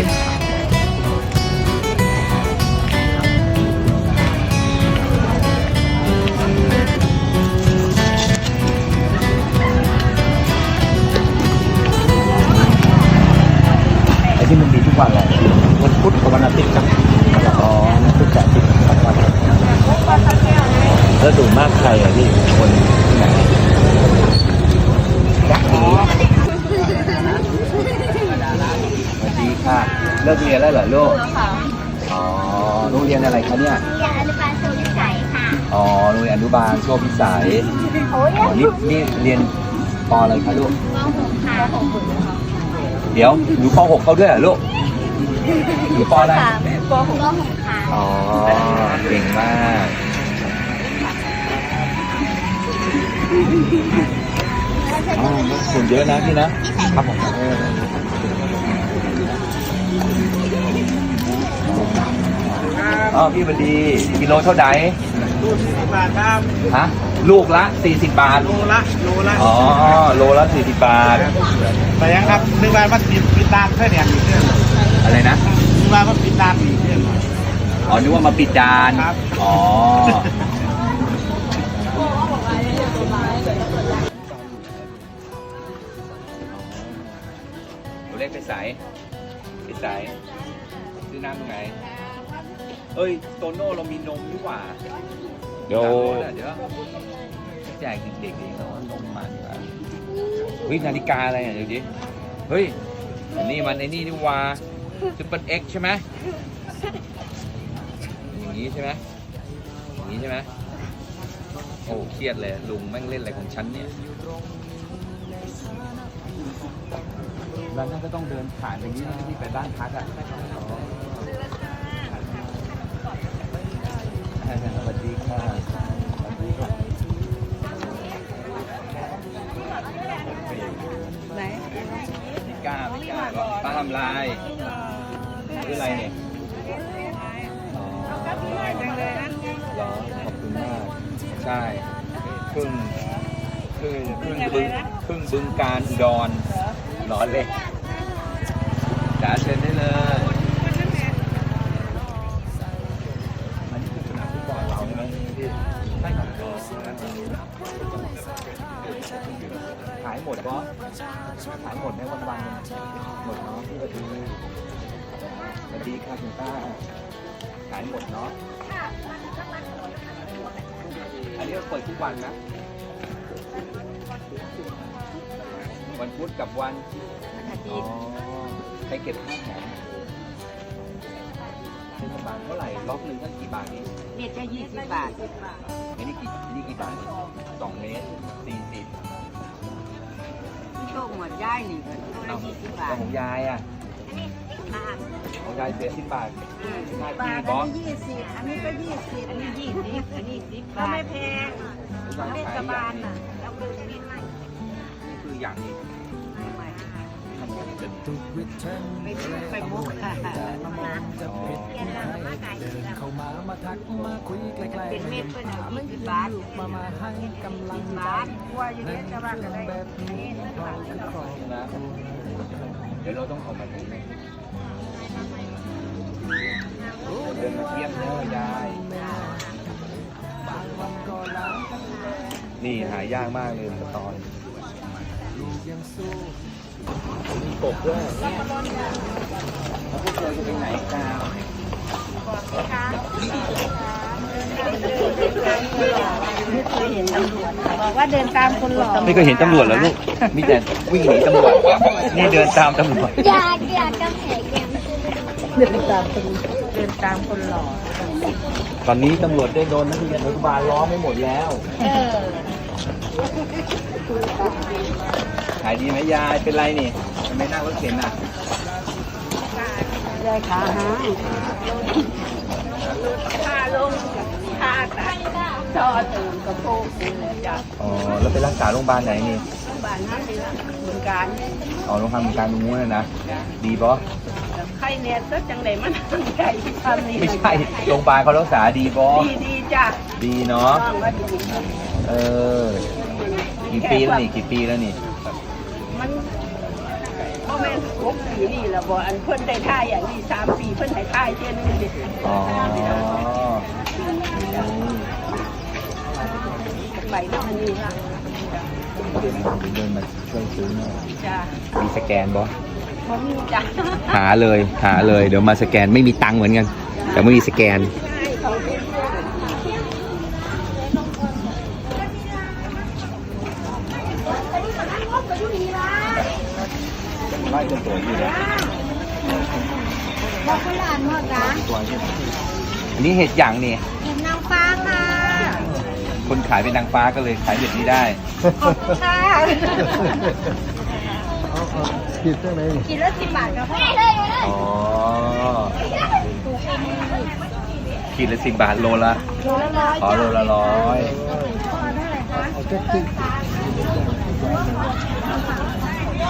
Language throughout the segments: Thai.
ไอ้ที่มันมีทุกวันแหละวันพุธกับวันอาทิตย์ครับอ๋อวันพุธกับอาทิตย์ครับวันแล้วดูมากใครอะพี่คนที่ไหนจักรีสวัสดี ค่ะ เลิกเรียนแล้วเหรอลูกค่ะอ๋อโรงเรียนอะไรคะเนี่ยเรียนอนุบาลสุวิสัยค่ะ อ๋อโรงเรียนอนุบาลโชคพิสัยโอ้ยอ๋อนี่นี่เรียนปอะไรคะลูก ม .6 ค่ะเดี๋ยวหนูป .6 เข้าด้วยเหรอลูกหนูปอะไรป .6 ม .6 ค่ะอ๋อ เก่งมากอ๋อคนเยอะนะพี่นะ ครับผม เออ อ๋อพี่บดีกิโลเท่าไหร่ลูกสิบบาทครับฮะลูกละ 40 บาท โลละโลละอ๋อ โลละ 40 บาท แต่ยังครับนึกว่ามันปิดปิดร้านเพื่อนเนี่ยมีเพื่อนอะไรนะนึกว่ามันปิดร้านมีเพื่อนอ๋อ นึกว่ามาปิดจานครับอ๋อตัวเลขไปใส ไปใสซื้อน้ำตรงไหน เอ้ยโตโน่เรามีนมดีกว่าเดี๋ยวเดี๋ยวแจกเด็กๆนี่เขาเอานมมาดีกว่าเฮ้ยนาฬิกาอะไรอะเดี๋ยวดิเฮ้ยอันนี่มันไอ้นี่นี่หว่าซูเปอร์เอ็กใช่ไหมอย่างนี้ใช่ไหมอย่างนี้ใช่ไหมโอ้เครียดเลยลุงแม่งเล่นอะไรของฉันเนี่ย ร้านนั้นก็ต้องเดินผ่านอย่างนี้ที่ไปบ้านพักอะสวัสดีค่ะสวัสดีค่ะไหนไม่ก้าไม่ก้าป้าทำลายชื่ออะไรเนี่ยอ๋อเหรอขอบคุณมาก ใช่ครึ่งครึ่งครึ่งบึงครึ่งบึงการอุดรนอนเลย นนี้เราเปิดทุกวันนะ วันพุธกับวันอ๋อใครเก็บค่าแถมเทศบาลเท่าไหร่ล็อกหนึ่งตั้งกี่บาทนี่เม็ดจะยี่สิบบาทไอ้นี่กี่นี่กี่บาทสองเมตรสี่สิบโชคหมดย่ายนี่ก็ได้ยี่สิบบาแต่ทของยายอะ บาทของยายเสียสิบบาทน่ากินบอสยี่สิบอันนี้ก็ยี่สิบอันนี้ยี่สิบอันนี้สิบบาไม่แพงเทศบาลน่ะแล้วคือเม็ดมันนี่คืออย่างนี้ไม่ไปมุกค่ะอ๋อเข้ามามาทักมาคุยใกล้ๆเป็นเม็ดเป็นยี่สิบบาทมามาให้กำลังบาทว่าอยู่เนี่ยจะว่ากันได้แบบนี้เราจะครองนะเดี๋ยวเราต้องออกมาดูน เดินมาเทียบเนอะยายก็ล้างนี่หายากมากเลยสตอนลูกยังสู้มีกบด้วยเนี่ยแล้วพวกเธอจะไปไหนกันบอกว่าเดินตามคนหล่อไม่เคยเห็นตำรวจเหรอลูก มีแต่วิ่งหนีตำรวจ นี่เดินตามตำรวจ อยากอยากกำแพง เดินตามคนเดินตามคนหล่อตอนนี้ตำรวจได้โดนนักเรียนอนุบาลล้อมไม่หมดแล้ว เออขายดีไหมยายเป็นไรนี่ทำไมนั่งรถเข็นอะยายขาหายขาลงขาตัดจอตื่นกระโปงจากอ๋อแล้วไปรักษาโรงพยาบาลไหนนี่บ้านนั้นเป็นเหมือนกันอ๋อโรงพยาบาลการนู้นนะนะดีปะ ใครเนี่ยก็จังไดมันใจทำนี่ไม่ใช่โรงพยาบาลเขารักษาดีปะดีดีจ้ะดีเนาะต้องว่าดีเออกี่ปีแล้วนี่กี่ปีแล้วนี่มันก็แม่นหกปีนี่ละบ่อันเพิ่นได้ท่ายอย่างนี้สามปีเพิ่นให้ท่ายเที่ยนึงนี่อ๋อไปเนาะอันนี้ล่ะเดี๋ยวนะผมเดินมาช่วยซื้อหน่อยจ้ามีสแกนบอ บ่มีจ้าหาเลยหาเลยเดี๋ยวมาสแกนไม่มีตังค์เหมือนกัน แต่ไม่มีสแกน ไล่จนสวยอยู่นะบอกคุณหลานหมดนะตัวนี้อันนี้เห็ดหยางนี่เห็นนางฟ้าค่ะคนขายเป็นนางฟ้าก็เลยขายเห็ดนี้ได้ ขอบคุณค่ะ คิดเรื่องไหนกินละสิบบาทก็พอเลยเลยอ๋อขีดละสิบบาทโลละโลละร้อยอ๋อโลละร้อยพอเท่าไหร่คะ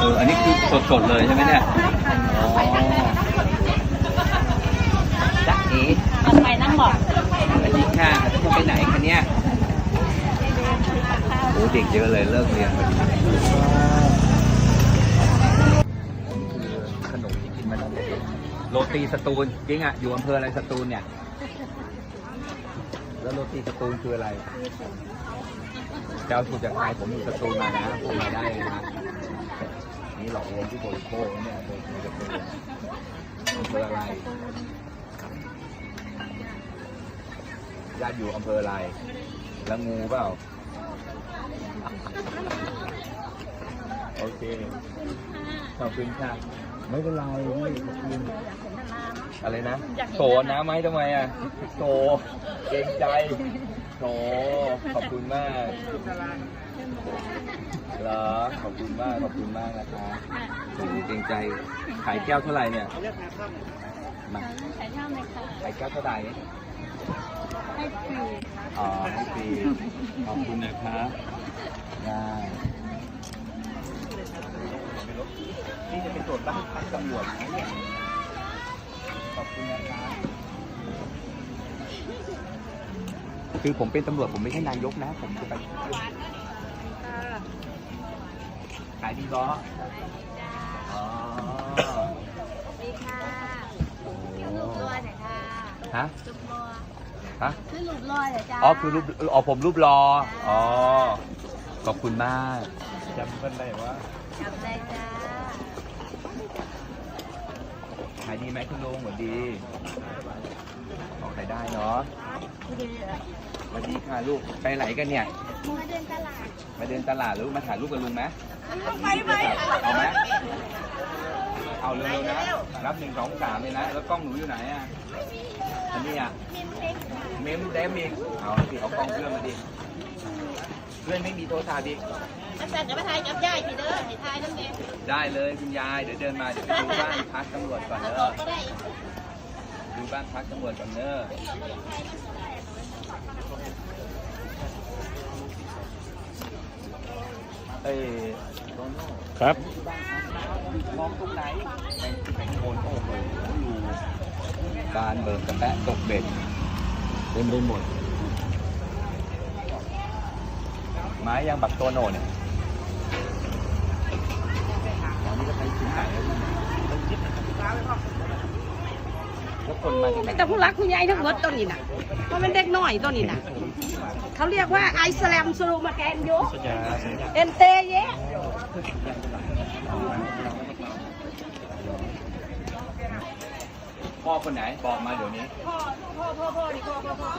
เอออันนี้คือสดๆเลยใช่ไหมเนี่ยจ๊ะเอ๋มันไปนั่งบอกสวัสดีค่ะจะไปไหนคะเนี่ยโอ้เด็กเยอะเลยเลิกเรียนพอดี โรตีสตูลจริงอะอยู่อำเภออะไรสตูลเนี่ย แล้วโรตีสตูลคืออะไรจะเอาสูตรจากใครผมอยู่สตูลมานะผมมาได้นะนี่หลอกลวงที่บริโภคเนี่ยโดยที่จะเป็นอำเภออะไรญาติอยู่อำเภออะไร แล้วงูเปล่า โอเค ขอบคุณค่ะ ไม่เป็นไรไม่ขอบคุณ อะไรนะโถน้ำไหมทำไมอะโถเกรงใจโถขอบคุณมากเหรอขอบคุณมากขอบคุณมากนะคะโถเกรงใจขายแก้วเท่าไหร่เนี่ยมาใช้ช่องเลยค่ะขายแก้วเท่าไหร่ให้ฟรีอ๋อให้ฟรีขอบคุณนะครับได้นี่จะเป็นตรวจบ้านพักตำรวจนะเนี่ย ขอบคุณนะครับ คือผมเป็นตำรวจผมไม่ใช่นายกนะ ผมจะไปขายดีบออ๋อดีค่ะโอ้ลูกลอยหน่อยค่ะฮะลูกลอยฮะคือลูกลอยเหรอจ๊ะอ๋อคือรูปอ๋อผมรูปรออ๋อขอบคุณมากจำเป็นได้ว่าจับได้จ้า ขายดีไหมคุณลุงหมือนดีออกขายได้เนาะสวัสดีค่ะลูกไปไหนกันเนี่ย มาเดินตลาด มาเดินตลาดหรือมาถ่ายรูปกับลุงไหมไปไปเอาไหมเอาเร็วๆนะ รับหนึ่งสองสามเลยนะ แล้วกล้องหนูอยู่ไหนอะอันนี้อะเมมเดมอีกเอาสิเอากล้องเพื่อนมาดิ เพื่อนไม่มีโทรศัพท์ดิ อาจารย์จะมาทายกับยายพี่เด้อให้ทายน้ำเด็กได้เลยคุณยายเดี๋ยวเดินมาเดี๋ยวไปดูบ้านพักตำรวจก่อนเนบออะกก็ได้ดูบ้านพักตำรวจก่อนเนอะเอ้ยโตโน่ครับมองตรงไหนแบ่งแบ่งโคนโอ้โหอยู่การเบิกกระแปะตกเบ็ดเต็มไปหมดไม้ยังบักโตโน่เนี่ยตอนนี้ก็ ไปถึงไหนแล้วเนี่ยแล้วคนมาจากไหนแต่ผู้รักผู้ใหญ่ทั้งหมดต้นนี้น่ะเพราะมันเด็กน้อยต้นนี้น่ะเขาเรียกว่าไอสแลมสโลมาแกนโยเอ็นเตเยะพ่อคนไหนบอกมาเดี๋ยวนี้ พ่อ พ่อ พ่อ พ่อดิพ่อ พ่อ พ่อ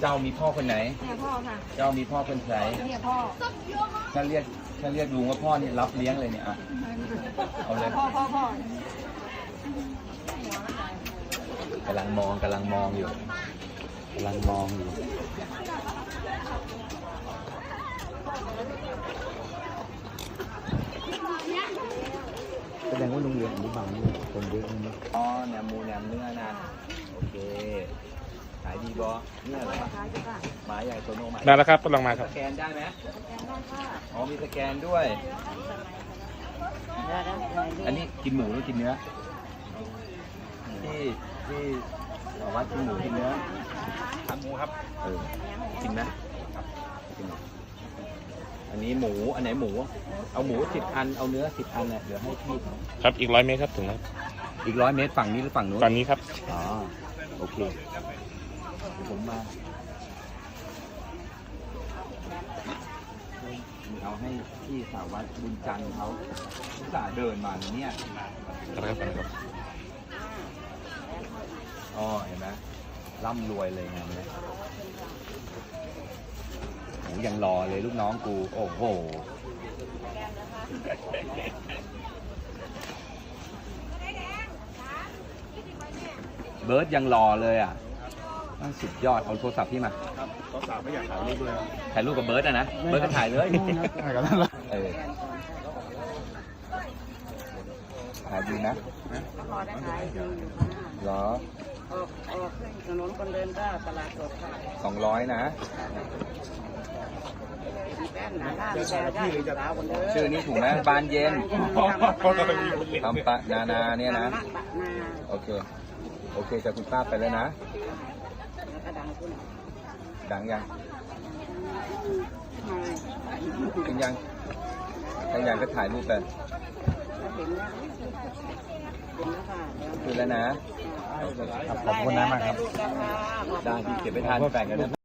เจ้ามีพ่อคนไหนเนี่ยพ่อค่ะ เจ้ามีพ่อคนไหนเนี่ยพ่อถ้าเรียก ถ้าเรียกลุงว่าพ่อนี่รับเลี้ยงเลยเนี่ยอะเอาเลยพ่อพ่อพ่อกำลังมองกำลังมองอยู่กำลังมองอยู่แสดงว่าโรงเรียนอนุบาลนี่คนเยอะนะอ๋อแหนมหมูแหนมเนื้อนะโอเคายดีบอเนื้อเหรอหมาใหญ่โตโน่หมาได้แล้วครับกำลังมาครับ สแกนได้ไหมอ๋อมีสแกนด้วย อันนี้กินหมูหรือกินเนื้อ ที่ที่บอกว่ากินหมูกินเนื้อทำหมูครับ เออกินนะกินอันนี้หมู อันไหนหมู เอาหมูสิบอัน เอาเนื้อสิบอันเนี่ยเดี๋ยวให้พี่ครับอีกร้อยเมตรครับถึงครับอีกร้อยเมตรฝั่งนี้หรือฝั่งนู้น ตอนนี้ครับ อ๋อ โอเคเดี๋ยว ผมมาเอาให้พี่สาววัดบุญจันทร์เขาอุตส่าห์เดินมาเนี่ยครับครับอ๋อเห็นไหมร่ำรวยเลยงานเนี้ยโหยังรอเลยลูกน้องกู โอ้โหเบิร์ดยังรอเลยอะน่า สุดยอดเอาโทรศัพท์พี่มาครับเขาสาวไม่อยากถ่ายรูปด้วยถ่ายรูปกับเบิร์ดอะนะเบิร์ดก็ถ่ายเลยถ่ายกันแล้วเออถ่ายดีนะพอได้ขายดีอยู่ค่ะเหรอออกออกถนนคนเดินก็ตลาดสดค่ะสองร้อยนะมีแป้นหนาล่ามีแป้นได้สาวคนเดินชื่อนี้ถูกไหมบานเย็นทำปะนานาเนี่ยนะปะนาโอเค โอเคจะคุณป้าไปแล้วนะแล้วก็ ดังขึ้นดังยังใช่กินยังถ้ายังก็ถ่ายรูปไปแล้วถึงแล้วถึงแล้วค่ะเดี๋ยวคือแล้วนะขอบคุณนะมากครับได้ลูกแล้วค่ะขอบคุณได้ค่ะพี่เก็บไปทานแบ่งกันนะ